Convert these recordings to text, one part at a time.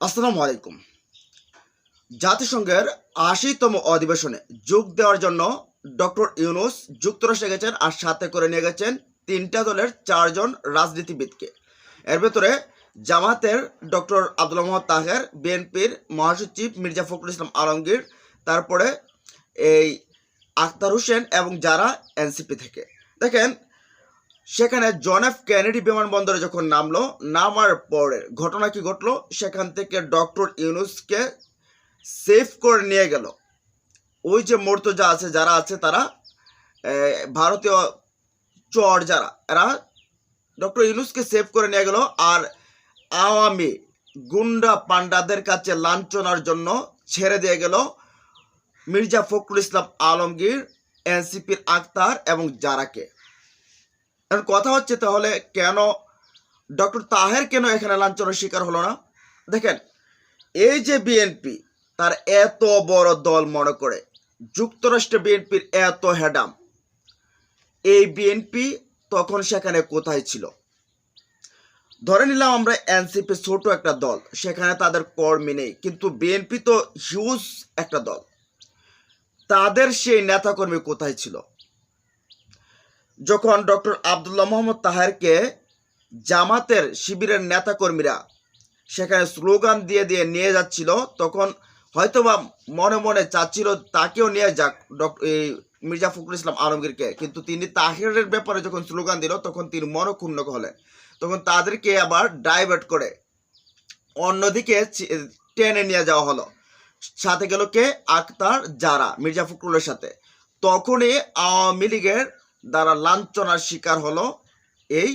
আসসালামু আলাইকুম। জাতিসংঘের আশিতম অধিবেশনে যোগ দেওয়ার জন্য ডক্টর ইউনুস যুক্তরাষ্ট্রে গেছেন আর সাথে করে নিয়ে গেছেন তিনটা দলের চারজন রাজনীতিবিদকে। এর ভেতরে জামাতের ডক্টর আব্দুল মোহাম্মদ তাহের, বিএনপির মহাসচিব মির্জা ফখরুল ইসলাম আলমগীর, তারপরে এই আখতার হোসেন এবং যারা এনসিপি থেকে। দেখেন সেখানে জন এফ কেনেডি বিমানবন্দরে যখন নামলো, নামার পরে ঘটনা কি ঘটলো? সেখান থেকে ডক্টর ইউনুসকে সেভ করে নিয়ে গেল। ওই যে মর্তজা আছে, যারা আছে তারা ভারতীয় চর যারা, এরা ডক্টর ইউনুসকে সেভ করে নিয়ে গেল আর আওয়ামী গুন্ডা পান্ডাদের কাছে লাঞ্ছনার জন্য ছেড়ে দিয়ে গেল মির্জা ফখরুল ইসলাম আলমগীর, এনসিপির আক্তার এবং জারাকে। এখন কথা হচ্ছে তাহলে কেন ডক্টর তাহের কেন এখানে লাঞ্ছনার শিকার হলো না? দেখেন, এই যে বিএনপি তার এত বড় দল মনে করে যুক্তরাষ্ট্র বিএনপির এত হেডাম এই বিএনপি তখন সেখানে কোথায় ছিল? ধরে নিলাম আমরা এনসিপি ছোট একটা দল, সেখানে তাদের কর্মী নেই, কিন্তু বিএনপি তো হিউজ একটা দল। তাদের সেই নেতাকর্মী কোথায় ছিল? যখন ডক্টর আবদুল্লাহ মোহাম্মদ তাহেরকে জামাতের শিবিরের নেতাকর্মীরা সেখানে স্লোগান দিয়ে দিয়ে নিয়ে যাচ্ছিল, তখন হয়তোবা মনে মনে চাচ্ছিল তাকেও নিয়ে যাক এই মির্জা ফখরুল ইসলাম আলমগীরকে। কিন্তু তিনি তাহেরের ব্যাপারে যখন স্লোগান দিল, তখন তিনি মনক্ষুণ্ণ হলেন। তখন তাদেরকে আবার ডাইভার্ট করে অন্যদিকে টেনে নিয়ে যাওয়া হলো। সাথে গেল কে? আক্তার যারা মির্জা ফখরুলের সাথে। তখনই আওয়ামী লীগের দ্বারা লাঞ্ছনার শিকার হলো এই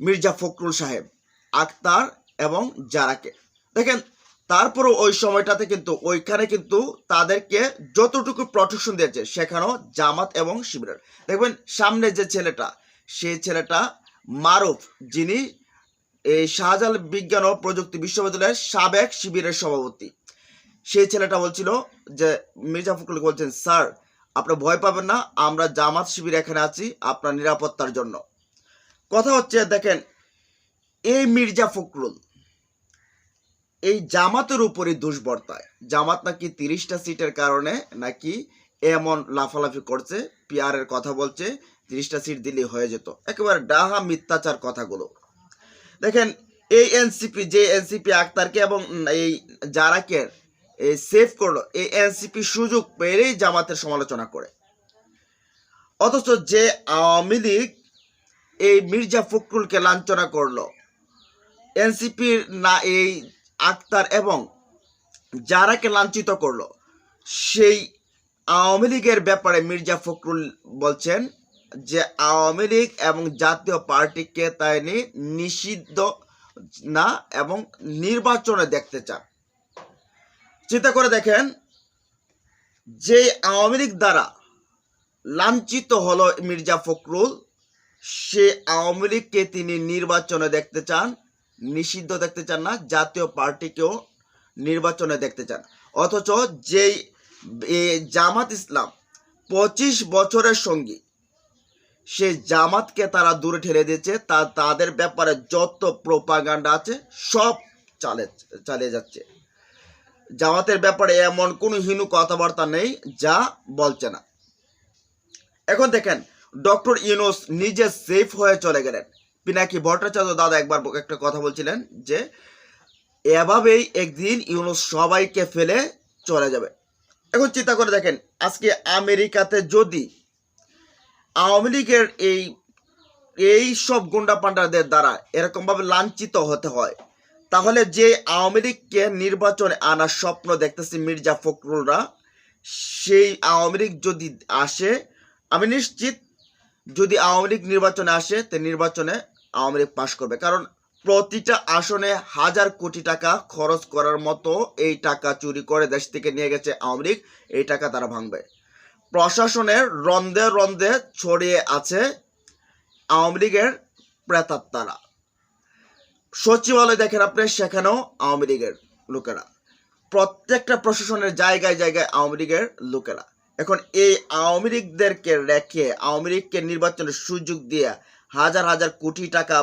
মির্জা ফখরুল সাহেব, আক্তার এবং জারাকে দেখেন, তারপরও ওই সময়টাতে কিন্তু, ওইখানে কিন্তু তাদেরকে যতটুকু প্রটেকশন দিয়েছে, সেখানেও জামাত এবং শিবিরের। দেখবেন, সামনে যে ছেলেটা সেই ছেলেটা মারুফ, যিনি এই শাহজালাল বিজ্ঞান ও প্রযুক্তি বিশ্ববিদ্যালয়ের সাবেক শিবিরের সভাপতি। সেই ছেলেটা বলছিল যে, মির্জা ফখরুল বলছেন, স্যার আপনি ভয় পাবেন না, আমরা জামাত শিবির এখানে আছি আপনার নিরাপত্তার জন্য। কথা হচ্ছে, দেখেন, এই মির্জা ফখরুল, এই জামাতের উপরই দুষ্বর্তায় জামাত নাকি তিরিশটা সিটের কারণে নাকি এমন লাফালাফি করছে পিয়ারের কথা বলছে, তিরিশটা সিট দিলে হয়ে যেত। একেবারে ডাহা মিথ্যাচার কথাগুলো। দেখেন, এই এনসিপি, যে এনসিপি আক্তারকে এবং এই জারাকে এই সেভ করল। এই এনসিপি সুযোগ পেলেই জামাতের সমালোচনা করে। অথচ যে আওয়ামী লীগ এই মির্জা ফখরুলকে লাঞ্ছনা করল, এনসিপির না এই আক্তার এবং যারাকে লাঞ্ছিত করল, সেই আওয়ামী লীগের ব্যাপারে মির্জা ফখরুল বলছেন যে আওয়ামী লীগ এবং জাতীয় পার্টিকে তাই নিষিদ্ধ না এবং নির্বাচনে দেখতে চান। চিন্তা করে দেখেন, যে আওয়ামী লীগ দ্বারা লাঞ্ছিত হলো মির্জা ফখরুল, সে আওয়ামী লীগকে তিনি নির্বাচনে দেখতে চান, নিষিদ্ধ দেখতে চান না, জাতীয় পার্টিকেও নির্বাচনে দেখতে চান। অথচ যেই জামাত ইসলাম পঁচিশ বছরের সঙ্গী, সে জামাতকে তারা দূরে ঠেলে দিয়েছে, তা, তাদের ব্যাপারে যত প্রোপাগান্ডা আছে, সব চালে, চালিয়ে যাচ্ছে। জামাতের ব্যাপারে এমন কোনো হীন কথাবার্তা নেই যা বলছে না। এখন দেখেন, ডক্টর ইউনুস নিজে সেফ হয়ে চলে গেলেন। পিনাকি ভট্টাচার্য দাদা একবার একটা কথা বলছিলেন যে, এভাবেই একদিন ইউনুস সবাইকে ফেলে চলে যাবে। এখন চিন্তা করে দেখেন, আজকে আমেরিকাতে যদি আওয়ামী লীগের এই এই সব গুন্ডা পান্ডাদের দ্বারা এরকমভাবে লাঞ্ছিত হতে হয় তাহলে যে আওয়ামী লীগকে নির্বাচনে আনার স্বপ্ন দেখতেছে মির্জা ফখরুলরা, সেই আওয়ামী লীগ যদি আসে, আমি নিশ্চিত যদি আওয়ামী লীগ নির্বাচনে আসে, তে নির্বাচনে আওয়ামী লীগ পাশ করবে। কারণ প্রতিটা আসনে হাজার কোটি টাকা খরচ করার মতো এই টাকা চুরি করে দেশ থেকে নিয়ে গেছে আওয়ামী লীগ, এই টাকা তারা ভাঙবে। প্রশাসনের রন্ধে রন্ধে ছড়িয়ে আছে আওয়ামী লীগের প্রেতাত্মারা। সচিবালয় দেখেন আপনি সেখানেও আওয়ামী লীগের লোকেরা। প্রত্যেকটা প্রশাসনের জায়গায় জায়গায় আওয়ামী লীগের লোকেরা। এখন এই আওয়ামী লীগদেরকে রেখে, আওয়ামী লীগকে নির্বাচনের সুযোগ দিয়ে হাজার হাজার কোটি টাকা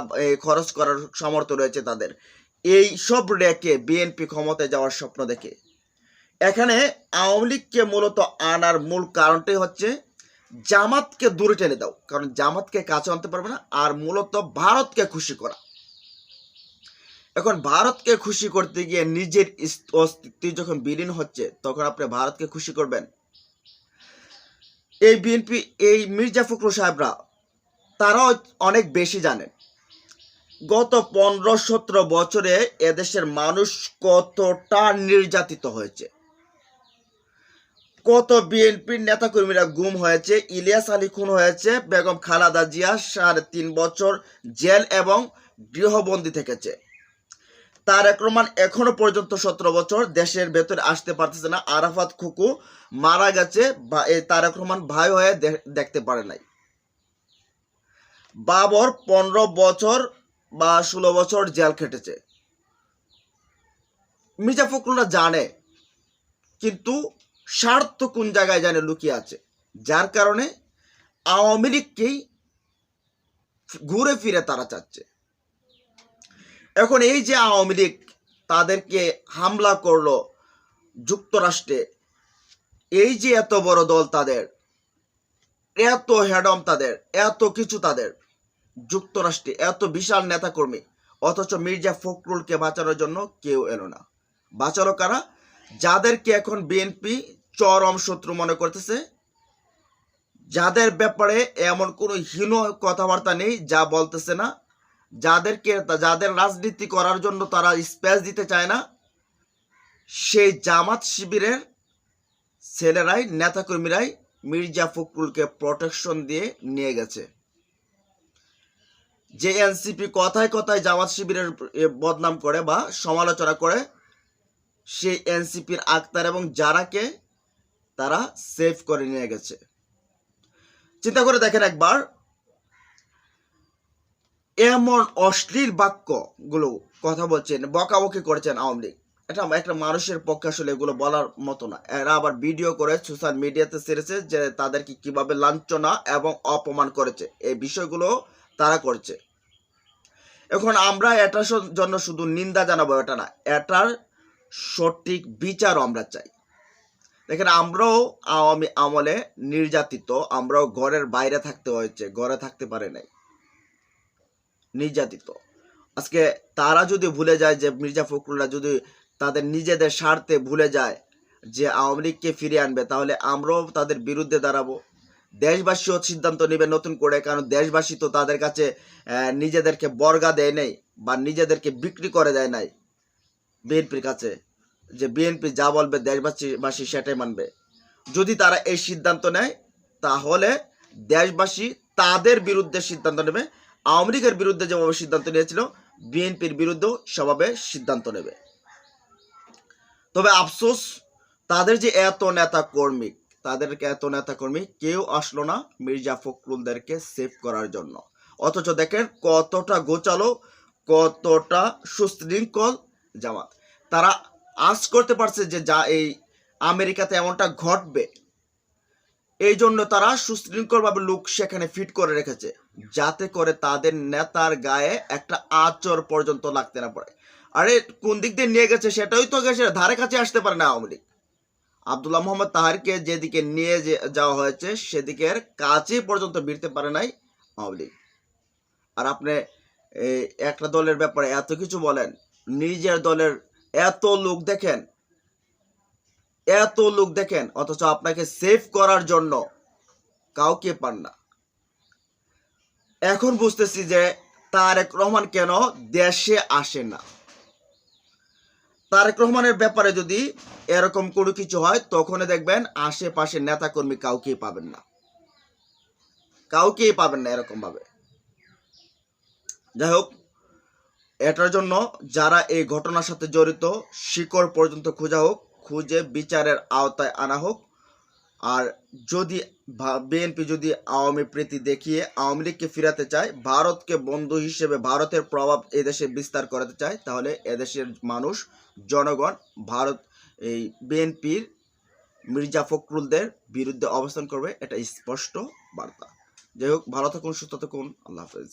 খরচ করার সামর্থ্য রয়েছে তাদের। এই সব রেখে বিএনপি ক্ষমতায় যাওয়ার স্বপ্ন দেখে। এখানে আওয়ামী লীগকে মূলত আনার মূল কারণটাই হচ্ছে, জামাতকে দূরে টেনে দাও। কারণ জামাতকে কাছে আনতে পারবে না, আর মূলত ভারতকে খুশি করা। এখন ভারতকে খুশি করতে গিয়ে নিজের অস্তিত্ব যখন বিলীন হচ্ছে, তখন আপনি ভারতকে খুশি করবেন। এই বিএনপি, এই মির্জা ফখরুল সাহেবরা, তারাও অনেক বেশি জানেন। গত পনেরো সতেরো বছরে এদেশের মানুষ কতটা নির্যাতিত হয়েছে। কত বিএনপির নেতাকর্মীরা গুম হয়েছে, ইলিয়াস আলী খুন হয়েছে, বেগম খালাদা জিয়া সাড়ে তিন বছর জেল এবং গৃহবন্দী থেকেছে। তারেক রহমান এখনও পর্যন্ত সতেরো বছর দেশের ভেতরে আসতে পারতেছে না। আরাফাত খুকু মারা গেছে তারেক রহমান ভাই হয়ে দেখতে পারে নাই। বাবর পনেরো বছর বা ষোলো বছর জেল খেটেছে। মির্জা ফখরুলরা জানে, কিন্তু স্বার্থ কোন জায়গায় জানে লুকিয়ে আছে? যার কারণে আওয়ামী লীগকেই ঘুরে ফিরে তারা চাচ্ছে। এখন এই যে আওয়ামী লীগ তাদেরকে হামলা করল যুক্তরাষ্ট্রে, এই যে এত বড় দল তাদের, এত হেডম তাদের, এত কিছু তাদের, যুক্তরাষ্ট্রে এত বিশাল নেতাকর্মী, অথচ মির্জা ফখরুলকে বাঁচানোর জন্য কেউ এলো না। বাঁচালো কারা? যাদেরকে এখন বিএনপি চরম শত্রু মনে করতেছে, যাদের ব্যাপারে এমন কোনো হীন কথাবার্তা নেই, যা বলতেছে না যাদেরকে, যাদের রাজনীতি করার জন্য তারা স্পেস দিতে চায় না, সেই জামাত শিবিরের ছেলেরাই, নেতাকর্মীরাই মির্জা ফখরুলকে প্রোটেকশন দিয়ে নিয়ে গেছে। যে এনসিপি কথায় কথায় জামাত শিবিরের বদনাম করে বা সমালোচনা করে, সেই এনসিপির আক্তার এবং যারাকে তারা সেভ করে নিয়ে গেছে। চিন্তা করে দেখেন একবার এমন অশ্লীল বাক্যগুলো কথা বলছেন, বকাবকি করেছেন আওয়ামী লীগ। এটা একটা মানুষের পক্ষে আসলে এগুলো বলার মতো না। এরা আবার ভিডিও করে সোশ্যাল মিডিয়াতে সেরেছে যে তাদেরকে কীভাবে লাঞ্ছনা এবং অপমান করেছে। এই বিষয়গুলো তারা করছে। এখন আমরা এটার জন্য শুধু নিন্দা জানাব এটা না, এটার সঠিক বিচারও আমরা চাই। দেখেন আমরাও আওয়ামী আমলে নির্যাতিত, আমরাও ঘরের বাইরে থাকতে হয়েছে, ঘরে থাকতে পারে নাই। নির্যাতিত। আজকে তারা যদি ভুলে যায় যে মির্জা ফখরুলরা যদি তাদের নিজেদের স্বার্থে ভুলে যায় যে আওয়ামী লীগকে ফিরিয়ে আনবে, তাহলে আমরাও তাদের বিরুদ্ধে দাঁড়াবো। দেশবাসীও সিদ্ধান্ত নেবে নতুন করে, কারণ দেশবাসী তো তাদের কাছে নিজেদেরকে বর্গা দেয় নাই বা নিজেদেরকে বিক্রি করে দেয় নাই বিএনপির কাছে। যে বিএনপি যা বলবে দেশবাসীবাসী সেটাই মানবে। যদি তারা এই সিদ্ধান্ত নেয়, তাহলে দেশবাসী তাদের বিরুদ্ধে সিদ্ধান্ত নেবে। আওয়ামী লীগের বিরুদ্ধে যেভাবে সিদ্ধান্ত নিয়েছিল, বিএনপির বিরুদ্ধেও সেভাবে সিদ্ধান্ত নেবে। তবে আফসোস, তাদের যে এত নেতা কর্মী, তাদেরকে এত নেতা কর্মী কেউ আসলো না মির্জা ফখরুলদেরকে সেভ করার জন্য। অথচ দেখেন কতটা গোচালো, কতটা সুশৃঙ্খল জামাত। তারা আজ করতে পারছে যে যা এই আমেরিকাতে এমনটা ঘটবে এই জন্য তারা সুশৃঙ্খলভাবে লোক সেখানে ফিট করে রেখেছে। যাতে করে তাদের নেতার গায়ে একটা আচর পর্যন্ত লাগতে না পারে। আরে, কোন দিক দিয়ে নিয়ে গেছে সেটাই তো গেছে, ধারে কাছে আসতে পারে না আওয়ামী লীগ। আবদুল্লাহ মোহাম্মদ তাহারকে যেদিকে নিয়ে যাওয়া হয়েছে সেদিকের কাছে পর্যন্ত ভিড়তে পারে নাই আওয়ামী লীগ। আর আপনি একটা দলের ব্যাপারে এত কিছু বলেন, নিজের দলের এত লোক দেখেন, এত লোক দেখেন, অথচ আপনাকে সেভ করার জন্য কাউকে পান না। এখন বুঝতেছি যে তারেক রহমান কেন দেশে আসে না। তারেক রহমানের ব্যাপারে যদি এরকম কোনো কিছু হয় তখন দেখবেন আশেপাশে নেতাকর্মী কাউকেই পাবেন না। কাউকেই পাবেন না এরকম ভাবে যাই হোক, এটার জন্য যারা এই ঘটনার সাথে জড়িত, শিকড় পর্যন্ত খোঁজা হোক, খুঁজে বিচারের আওতায় আনা হোক আর যদি বিএনপি যদি আওয়ামী প্রীতি দেখিয়ে আওয়ামী লীগকে ফিরাতে চায়, ভারতকে বন্ধু হিসেবে ভারতের প্রভাব এদেশে বিস্তার করাতে চায়, তাহলে এদেশের মানুষ, জনগণ, ভারত, এই বিএনপির মির্জা ফখরুলদের বিরুদ্ধে অবস্থান করবে, এটা স্পষ্ট বার্তা। যাই হোক, ভালো থাকুন, সুস্থ থাকুন, আল্লাহ হাফেজ।